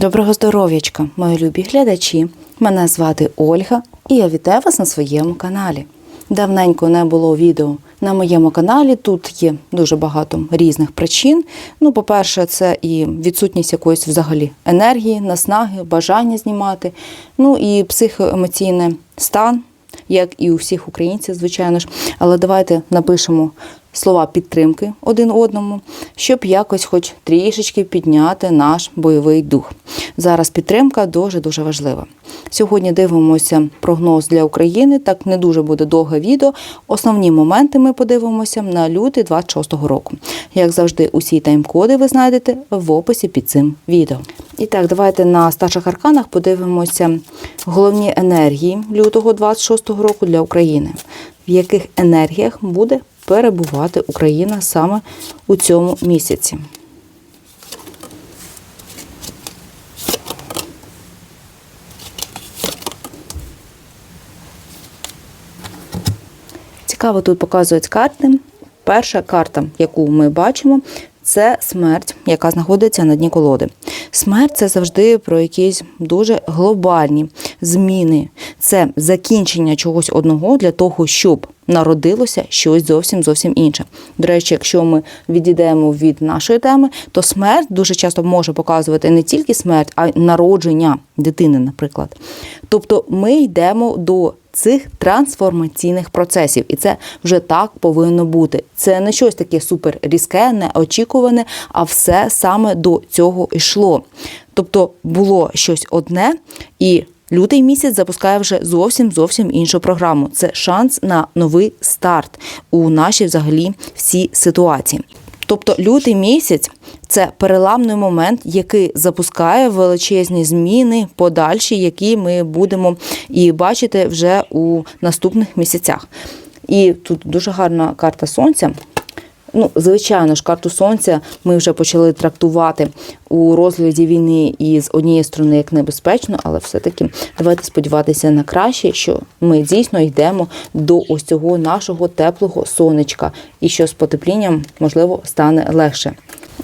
Доброго здоров'ячка, мої любі глядачі. Мене звати Ольга і я вітаю вас на своєму каналі. Давненько не було відео на моєму каналі. Тут є дуже багато різних причин. Ну, по-перше, це і відсутність якоїсь взагалі енергії, наснаги, бажання знімати. Ну і психоемоційний стан, як і у всіх українців, звичайно ж. Але давайте напишемо слова підтримки один одному, щоб якось, хоч трішечки підняти наш бойовий дух. Зараз підтримка дуже дуже важлива. Сьогодні дивимося прогноз для України. Так не дуже буде довге відео. Основні моменти ми подивимося на лютий 26-го року. Як завжди, усі тайм-коди ви знайдете в описі під цим відео. І так, давайте на старших арканах подивимося головні енергії лютого 26-го року для України. В яких енергіях буде перебувати Україна саме у цьому місяці. Цікаво тут показують карти. Перша карта, яку ми бачимо, це смерть, яка знаходиться на дні колоди. Смерть це завжди про якісь дуже глобальні зміни. Це закінчення чогось одного для того, щоб народилося щось зовсім зовсім інше. До речі, якщо ми відійдемо від нашої теми, то смерть дуже часто може показувати не тільки смерть, а й народження дитини, наприклад. Тобто ми йдемо до цих трансформаційних процесів, і це вже так повинно бути. Це не щось таке супер різке, неочікуване, а все саме до цього йшло. Тобто було щось одне і. Лютий місяць запускає вже зовсім зовсім іншу програму. Це шанс на новий старт у нашій взагалі всій ситуації. Тобто лютий місяць це переламний момент, який запускає величезні зміни, подальші, які ми будемо і бачити вже у наступних місяцях. І тут дуже гарна карта сонця. Ну, звичайно ж, карту сонця ми вже почали трактувати у розгляді війни і з однієї сторони як небезпечно, але все-таки давайте сподіватися на краще, що ми дійсно йдемо до ось цього нашого теплого сонечка, і що з потеплінням можливо стане легше.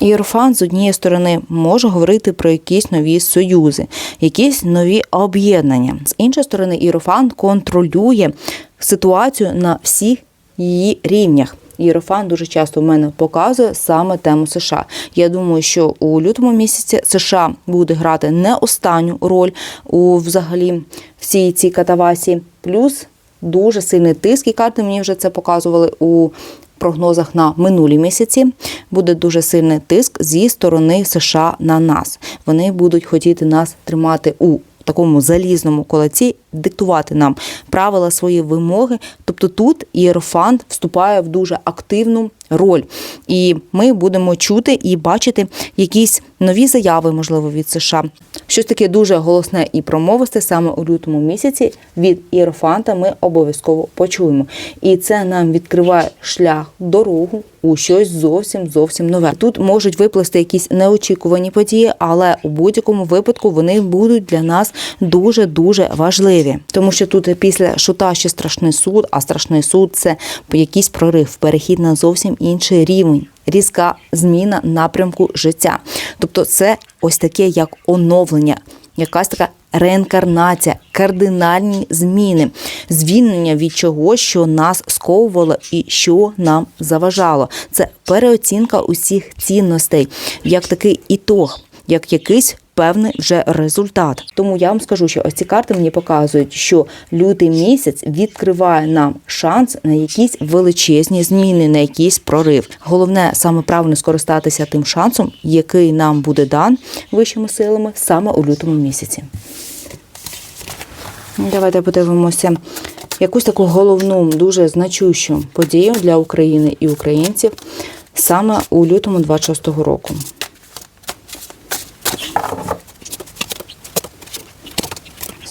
Єрофан з однієї сторони може говорити про якісь нові союзи, якісь нові об'єднання. З іншої сторони, Єрофан контролює ситуацію на всіх її рівнях. Єрофан дуже часто в мене показує саме тему США. Я думаю, що у лютому місяці США буде грати не останню роль у взагалі всій цій катавасі. Плюс дуже сильний тиск, і карти мені вже це показували у прогнозах на минулі місяці. Буде дуже сильний тиск зі сторони США на нас. Вони будуть хотіти нас тримати у такому залізному колаці диктувати нам правила свої вимоги. Тобто тут Єрофант вступає в дуже активну роль, і ми будемо чути і бачити якісь нові заяви, можливо, від США. Щось таке дуже голосне і промовисте саме у лютому місяці від Єрофанта ми обов'язково почуємо. І це нам відкриває шлях, дорогу у щось зовсім зовсім нове. Тут можуть виплисти якісь неочікувані події, але у будь-якому випадку вони будуть для нас дуже дуже важливі, тому що тут після шута ще страшний суд, а страшний суд це якийсь прорив, перехід на зовсім інший рівень. Різка зміна напрямку життя. Тобто, це ось таке як оновлення, якась така реінкарнація, кардинальні зміни, звільнення від чого, що нас сковувало і що нам заважало. Це переоцінка усіх цінностей, як такий ітог, як якийсь. Певний вже результат. Тому я вам скажу, що ось ці карти мені показують, що лютий місяць відкриває нам шанс на якісь величезні зміни, на якийсь прорив. Головне саме правильно скористатися тим шансом, який нам буде дан вищими силами саме у лютому місяці. Давайте подивимося якусь таку головну, дуже значущу подію для України і українців саме у лютому 26-го року.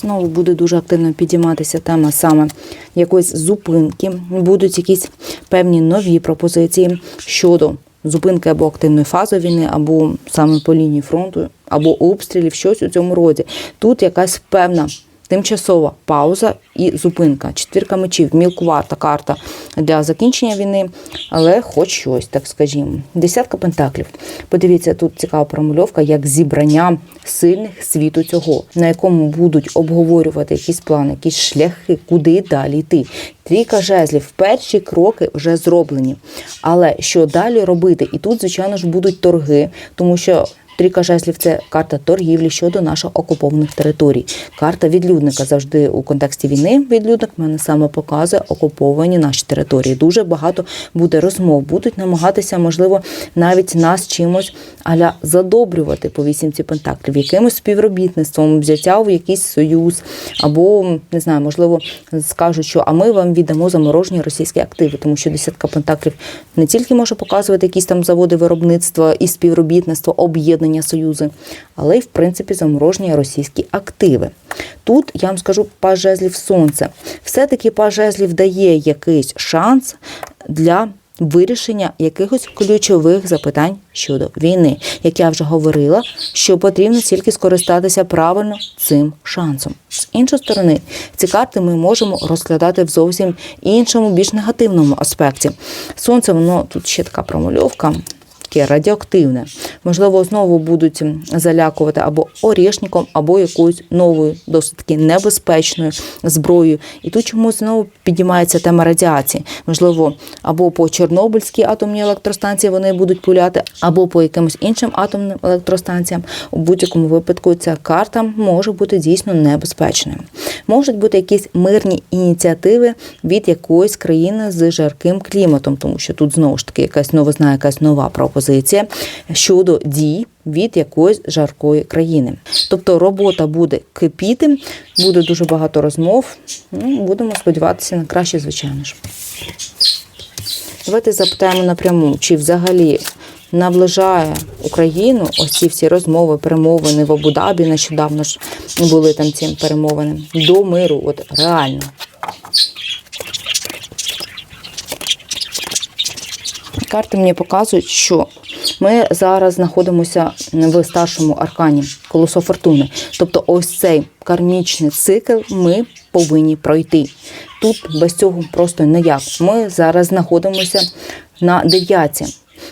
Знову буде дуже активно підійматися тема саме якоїсь зупинки. Будуть якісь певні нові пропозиції щодо зупинки або активної фази війни, або саме по лінії фронту, або обстрілів, щось у цьому роді. Тут якась певна тимчасова пауза і зупинка. Четвірка мечів, мілкувата карта для закінчення війни, але хоч щось, так скажімо. Десятка пентаклів. Подивіться, тут цікава промальовка, як зібрання сильних світу цього, на якому будуть обговорювати якісь плани, якісь шляхи, куди далі йти. Трійка жезлів, перші кроки вже зроблені. Але що далі робити? І тут, звичайно ж, будуть торги, тому що. Трійка жезлів це карта торгівлі щодо наших окупованих територій. Карта відлюдника завжди у контексті війни. Відлюдник мене саме показує окуповані наші території. Дуже багато буде розмов. Будуть намагатися, можливо, навіть нас чимось аля задобрювати по вісімці пентаклів, якимось співробітництвом, взяття в якийсь союз, або не знаю, можливо, скажуть, що а ми вам віддамо заморожені російські активи, тому що десятка пентаклів не тільки може показувати якісь там заводи виробництва і співробітництво, об'єднання союзи, але й в принципі заморожені російські активи. Тут я вам скажу паж жезлів сонце. Все-таки паж жезлів дає якийсь шанс для вирішення якихось ключових запитань щодо війни. Як я вже говорила, що потрібно тільки скористатися правильно цим шансом. З іншої сторони, ці карти ми можемо розглядати в зовсім іншому, більш негативному аспекті. Сонце, воно тут ще така промальовка. Таке радіоактивне. Можливо, знову будуть залякувати або орішником, або якоюсь новою, досить таки небезпечною зброєю. І тут чомусь знову підіймається тема радіації. Можливо, або по Чорнобильській атомній електростанції вони будуть пуляти, або по якимось іншим атомним електростанціям. У будь-якому випадку ця карта може бути дійсно небезпечною. Можуть бути якісь мирні ініціативи від якоїсь країни з жарким кліматом, тому що тут знову ж таки якась новизна, якась нова пропозиція щодо дій від якоїсь жаркої країни. Тобто робота буде кипіти, буде дуже багато розмов. Ну, будемо сподіватися на краще, звичайно ж. Давайте запитаємо напряму, чи взагалі наближає Україну ось ці всі розмови, перемовини в Абу-Дабі, нещодавно ж були там ці перемовини до миру, от реально. Карти мені показують, що ми зараз знаходимося в старшому аркані колосо фортуни. Тобто, ось цей кармічний цикл ми повинні пройти. Тут без цього просто ніяк. Ми зараз знаходимося на дев'ятці.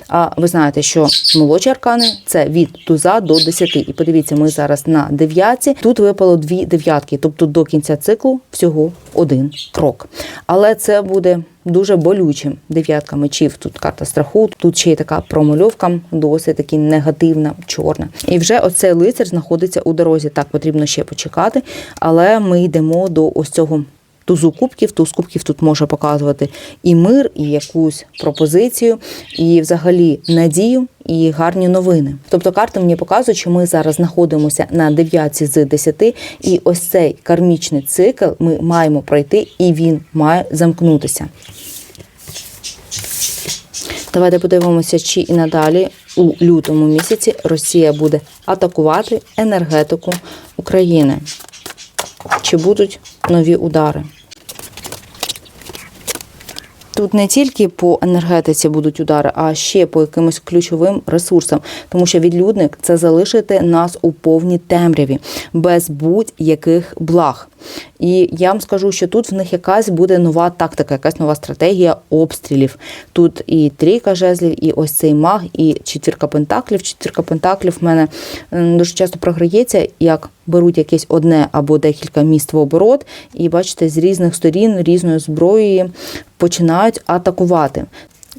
А ви знаєте, що молодші аркани це від туза до 10. І подивіться, ми зараз на дев'ятці. Тут випало дві дев'ятки, тобто до кінця циклу всього один крок. Але це буде дуже болючим. Дев'ятка мечів. Тут карта страху. Тут ще й така промальовка, досить таки негативна, чорна. І вже оцей лицар знаходиться у дорозі. Так потрібно ще почекати, але ми йдемо до ось цього. Тузу кубків, туз кубків тут може показувати і мир, і якусь пропозицію, і взагалі надію, і гарні новини. Тобто карта мені показує, що ми зараз знаходимося на 9 з 10, і ось цей кармічний цикл ми маємо пройти, і він має замкнутися. Давайте подивимося, чи і надалі у лютому місяці Росія буде атакувати енергетику України. Чи будуть нові удари? Тут не тільки по енергетиці будуть удари, а ще по якимось ключовим ресурсам, тому що відлюдник це залишити нас у повній темряві без будь-яких благ. І я вам скажу, що тут в них якась буде нова тактика, якась нова стратегія обстрілів. Тут і трійка жезлів, і ось цей маг, і четвірка пентаклів. Четвірка пентаклів в мене дуже часто програється, як беруть якесь одне або декілька міст в оборот, і бачите, з різних сторін, різною зброєю починають атакувати.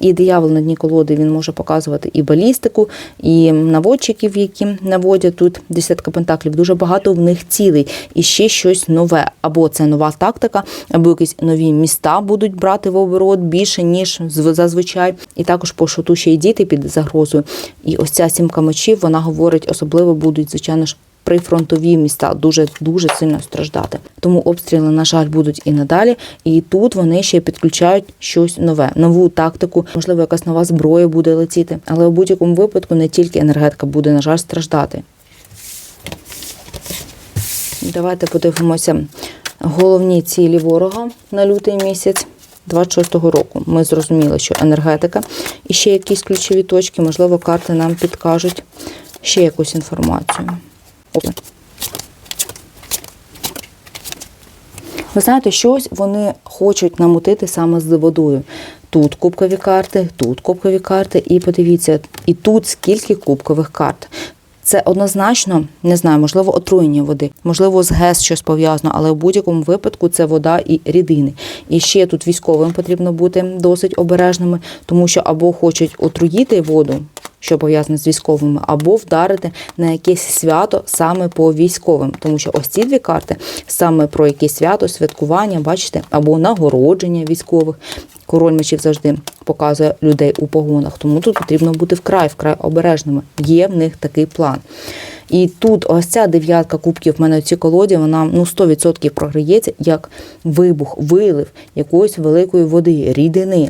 І диявол на дні колоди він може показувати і балістику, і наводчиків, які наводять тут десятка пентаклів. Дуже багато в них цілей і ще щось нове. Або це нова тактика, або якісь нові міста будуть брати в оборот більше ніж зазвичай. І також по шоту ще й діти під загрозою. І ось ця сімка мечів вона говорить, особливо будуть звичайно ж прифронтові міста дуже дуже сильно страждати. Тому обстріли, на жаль, будуть і надалі. І тут вони ще підключають щось нове, нову тактику. Можливо, якась нова зброя буде летіти. Але у будь-якому випадку не тільки енергетика буде, на жаль, страждати. Давайте подивимося головні цілі ворога на лютий місяць. 26-го року ми зрозуміли, що енергетика і ще якісь ключові точки, можливо, карти нам підкажуть ще якусь інформацію. Ви знаєте, щось вони хочуть намутити саме з водою. Тут кубкові карти, тут кубкові карти, і подивіться, і тут скільки кубкових карт. Це однозначно не знаю, можливо, отруєння води, можливо, з ГЕС щось пов'язано, але в будь-якому випадку це вода і рідини. І ще тут військовим потрібно бути досить обережними, тому що або хочуть отруїти воду, що пов'язане з військовими, або вдарити на якесь свято саме по військовим, тому що ось ці дві карти саме про якесь свято, святкування, бачите, або нагородження військових. Король мечів завжди показує людей у погонах, тому тут потрібно бути вкрай вкрай обережними. Є в них такий план. І тут ось ця дев'ятка кубків в мене в цій колоді, вона ну 100% програється як вибух, вилив якоїсь великої води, рідини.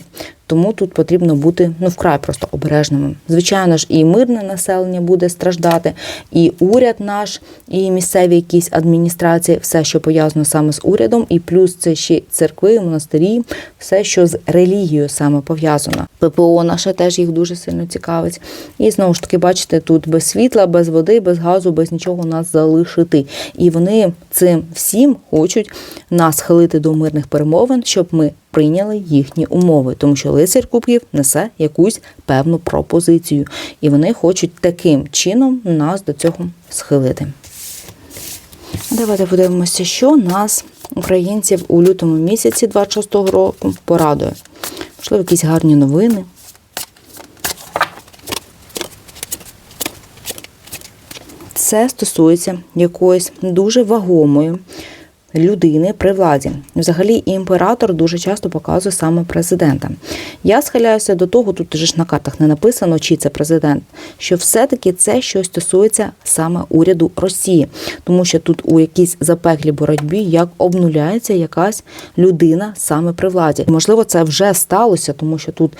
Тому тут потрібно бути ну вкрай просто обережними. Звичайно ж, і мирне населення буде страждати, і уряд наш, і місцеві якісь адміністрації, все, що пов'язано саме з урядом, і плюс це ще церкви, монастирі, все, що з релігією саме пов'язано. ППО наше теж їх дуже сильно цікавить. І знову ж таки, бачите, тут без світла, без води, без газу, без нічого нас залишити. І вони цим всім хочуть нас схилити до мирних перемовин, щоб ми прийняли їхні умови, тому що лицар кубків несе якусь певну пропозицію, і вони хочуть таким чином нас до цього схилити. Давайте подивимося, що нас, українців, у лютому місяці 26-го року порадує. Можливо, якісь гарні новини. Це стосується якоїсь дуже вагомої людини при владі. Взагалі, імператор дуже часто показує саме президента. Я схиляюся до того, тут же ж на картах не написано, чи це президент, що все-таки це щось стосується саме уряду Росії, тому що тут у якійсь запеклій боротьбі як обнуляється якась людина саме при владі. Можливо, це вже сталося, тому що тут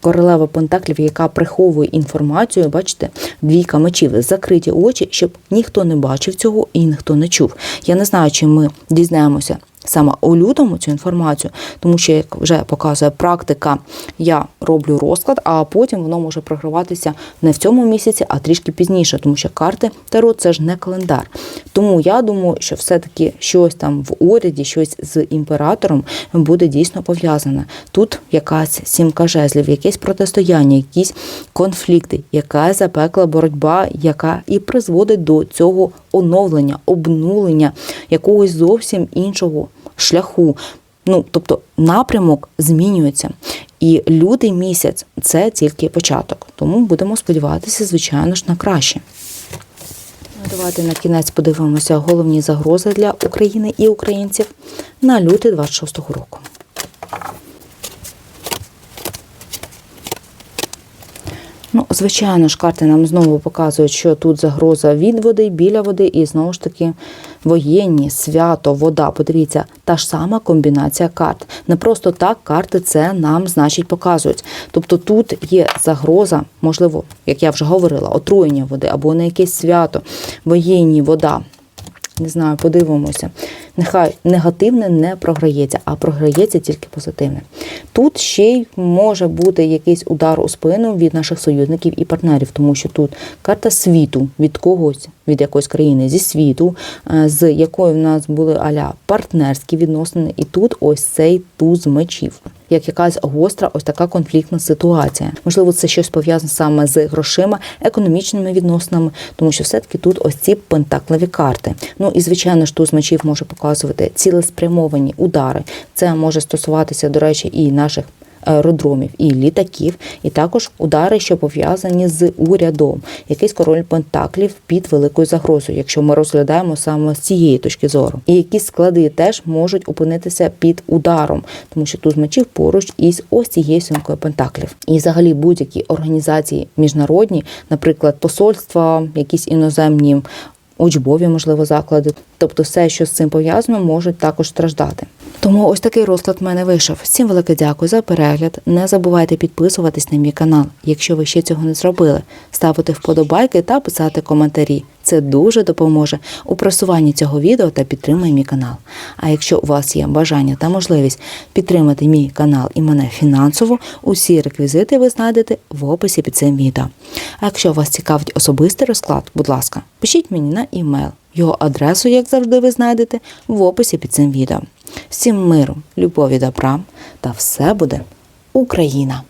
королева Пентаклів, яка приховує інформацію, бачите, двійка мечів, закриті очі, щоб ніхто не бачив цього і ніхто не чув. Я не знаю, чи ми дізнаємося саме у лютому цю інформацію, тому що, як вже показує практика, я роблю розклад, а потім воно може програватися не в цьому місяці, а трішки пізніше, тому що карти Таро це ж не календар. Тому я думаю, що все-таки щось там в уряді, щось з імператором буде дійсно пов'язане. Тут якась сімка жезлів, якесь протистояння, якісь конфлікти, якась запекла боротьба, яка і призводить до цього оновлення, обнулення якогось зовсім іншого шляху. Ну, тобто напрямок змінюється. І лютий місяць це тільки початок. Тому будемо сподіватися, звичайно ж, на краще. Ну, Давайте на кінець подивимося головні загрози для України і українців на лютий 26-го року. Ну, звичайно ж, карти нам знову показують, що тут загроза від води, біля води, і знову ж таки воєнні, свято, вода. Подивіться, та ж сама комбінація карт. Не просто так карти це нам, значить, показують. Тобто тут є загроза, можливо, як я вже говорила, отруєння води або на якесь свято, воєнні вода. Не знаю, подивимося. Нехай негативне не програється, а програється тільки позитивне. Тут ще й може бути якийсь удар у спину від наших союзників і партнерів, тому що тут карта світу від когось, від якоїсь країни зі світу, е, з якою в нас були аля партнерські відносини, і тут ось цей туз мечів. Як якась гостра, ось така конфліктна ситуація. Можливо, це щось пов'язане саме з грошима, економічними відносинами, тому що все-таки тут ось ці пентакливі карти. Ну і звичайно ж, туз мечів може показувати цілеспрямовані удари. Це може стосуватися, до речі, і наших аеродромів і літаків, і також удари, що пов'язані з урядом, якийсь король пентаклів під великою загрозою, якщо ми розглядаємо саме з цієї точки зору. І якісь склади теж можуть опинитися під ударом, тому що тут мечів поруч із ось цією сімкою пентаклів. І взагалі будь-які організації міжнародні, наприклад, посольства, якісь іноземні. Учбові, можливо, заклади, тобто все, що з цим пов'язано, можуть також страждати. Тому ось такий розклад в мене вийшов. Всім велике дякую за перегляд. Не забувайте підписуватись на мій канал, якщо ви ще цього не зробили, ставити вподобайки та писати коментарі. Це дуже допоможе у просуванні цього відео та підтримує мій канал. А якщо у вас є бажання та можливість підтримати мій канал і мене фінансово, усі реквізити ви знайдете в описі під цим відео. А якщо вас цікавить особистий розклад, будь ласка, пишіть мені на імейл. Його адресу, як завжди, ви знайдете в описі під цим відео. Всім миру, любові, добра та все буде Україна!